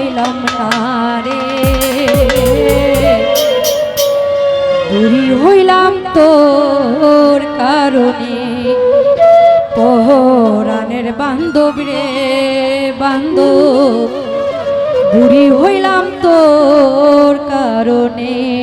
হইলাম না রে। দূরি হইলাম তোর কারণে। পহরানের বান্ধব রে, বান্ধব। বুড়ি হইলাম তোর কারণে।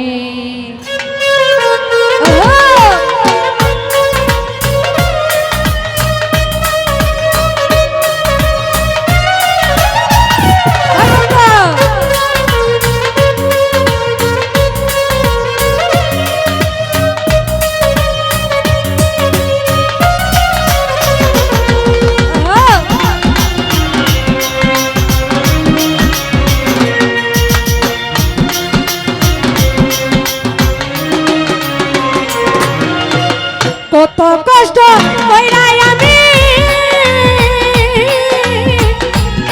কত কষ্ট কইরাই আমি।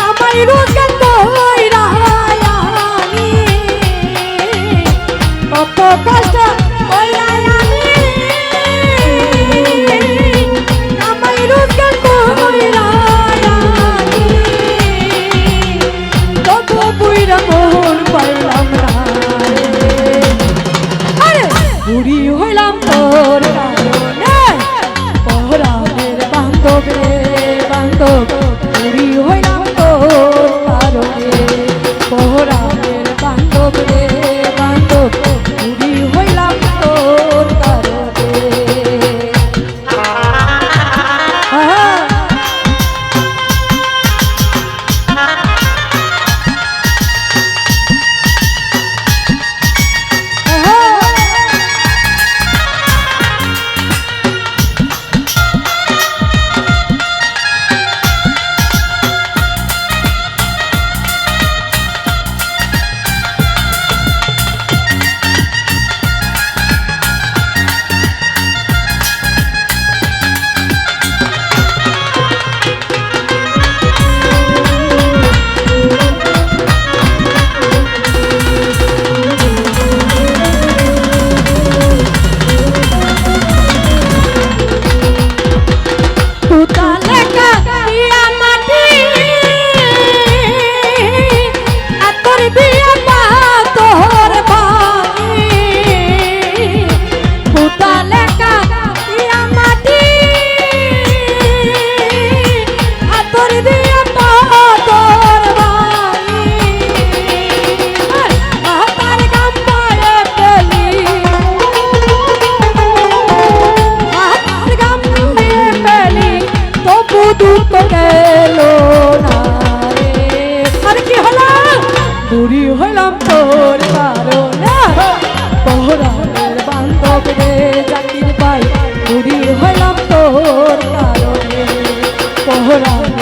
আমার রোজগার কত কষ্ট ভরা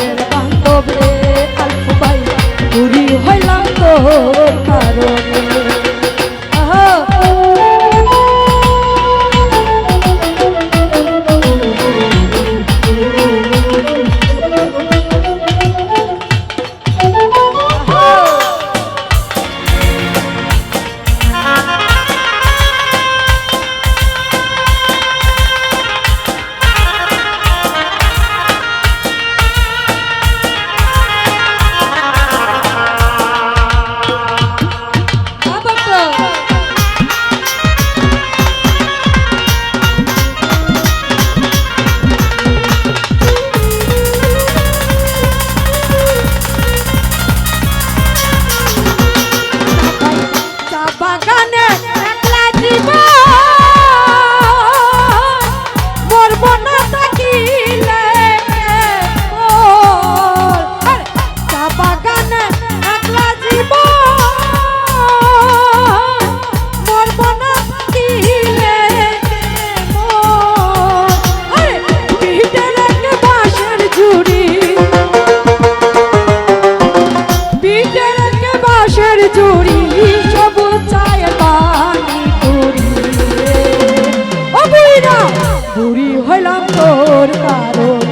parou